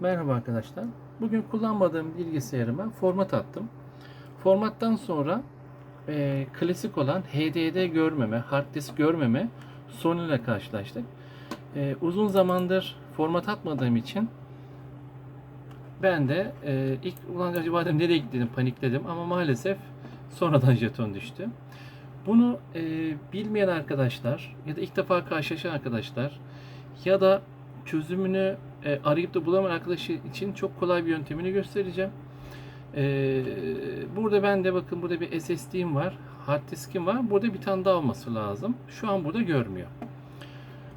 Merhaba arkadaşlar. Bugün kullanmadığım bilgisayarıma format attım. Formattan sonra e, klasik olan HDD görmeme, hard disk görmeme sorunuyla karşılaştık. E, uzun zamandır format atmadığım için ben de e, ilk ulan acaba dedim nereye gittim panikledim ama maalesef sonradan jeton düştü. Bunu e, bilmeyen arkadaşlar ya da ilk defa karşılaşan arkadaşlar ya da çözümünü e, arayıp da bulamayan arkadaşı için çok kolay bir yöntemini göstereceğim. E, burada ben de bakın burada bir SSD'm var, hard diskim var. Burada bir tane daha olması lazım. Şu an burada görmüyor.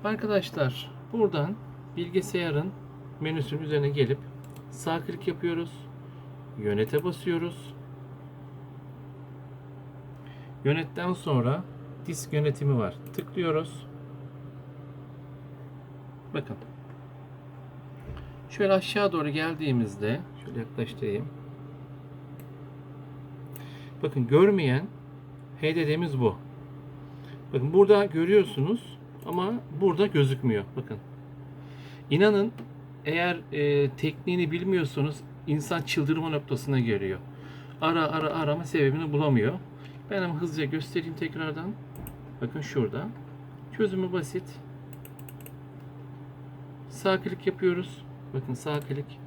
Arkadaşlar buradan bilgisayarın menüsünün üzerine gelip sağ klik yapıyoruz. Yönete basıyoruz. Yönetten sonra disk yönetimi var. Tıklıyoruz. Bakın. Şöyle aşağı doğru geldiğimizde şöyle yaklaştırayım. Bakın görmeyen HDD'miz bu. Bakın burada görüyorsunuz ama burada gözükmüyor. Bakın. İnanın eğer e, tekniğini bilmiyorsanız insan çıldırma noktasına geliyor. Ara ara arama sebebini bulamıyor. Ben ama hızlıca göstereyim tekrardan. Bakın şurada. Çözümü basit. Sağ klik yapıyoruz. Bakın sağ klik.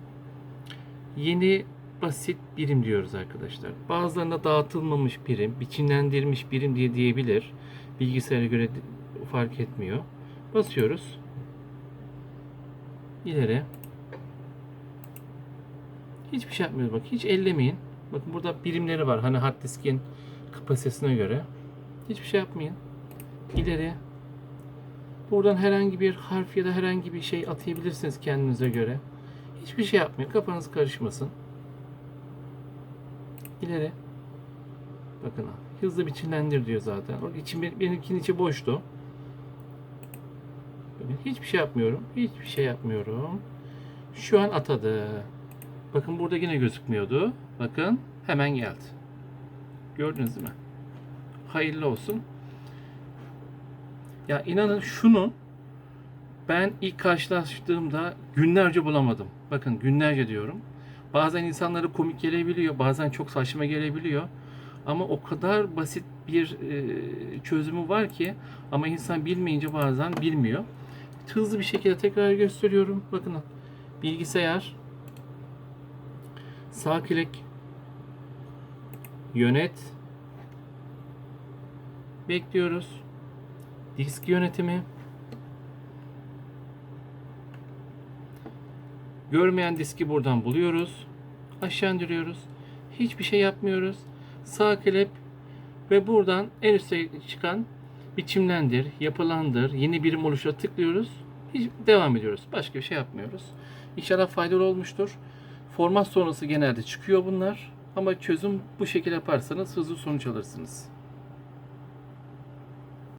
Yeni basit birim diyoruz arkadaşlar. Bazılarında dağıtılmamış birim, biçimlendirilmiş birim diye diyebilir. Bilgisayara göre fark etmiyor. Basıyoruz. İleri. Hiçbir şey yapmıyoruz bak. Hiç ellemeyin. Bakın burada birimleri var. Hani hard diskin kapasitesine göre. Hiçbir şey yapmayın. İleri. Buradan herhangi bir harf ya da herhangi bir şey atayabilirsiniz kendinize göre. Hiçbir şey yapmayın. Kafanız karışmasın. İleri. Bakın ha, hızlı biçimlendir diyor zaten. O için benimkinin içi boştu. Bakın hiçbir şey yapmıyorum. Hiçbir şey yapmıyorum. Şu an atadı. Bakın burada yine gözükmüyordu. Bakın hemen geldi. Gördünüz mi? Hayırlı olsun. Ya inanın şunu ben ilk karşılaştığımda günlerce bulamadım. Bakın günlerce diyorum. Bazen insanlara komik gelebiliyor, bazen çok saçma gelebiliyor. Ama o kadar basit bir e, çözümü var ki ama insan bilmeyince bazen bilmiyor. Hızlı bir şekilde tekrar gösteriyorum. Bakın bilgisayar sağ klik yönet bekliyoruz. Disk yönetimi. Görmeyen diski buradan buluyoruz. Aşağı indiriyoruz. Hiçbir şey yapmıyoruz. Sağ klik ve buradan en üstte çıkan biçimlendir, yapılandır, yeni birim oluştura tıklıyoruz. Hiç devam ediyoruz. Başka bir şey yapmıyoruz. İnşallah faydalı olmuştur. Format sonrası genelde çıkıyor bunlar. Ama çözüm bu şekilde yaparsanız hızlı sonuç alırsınız.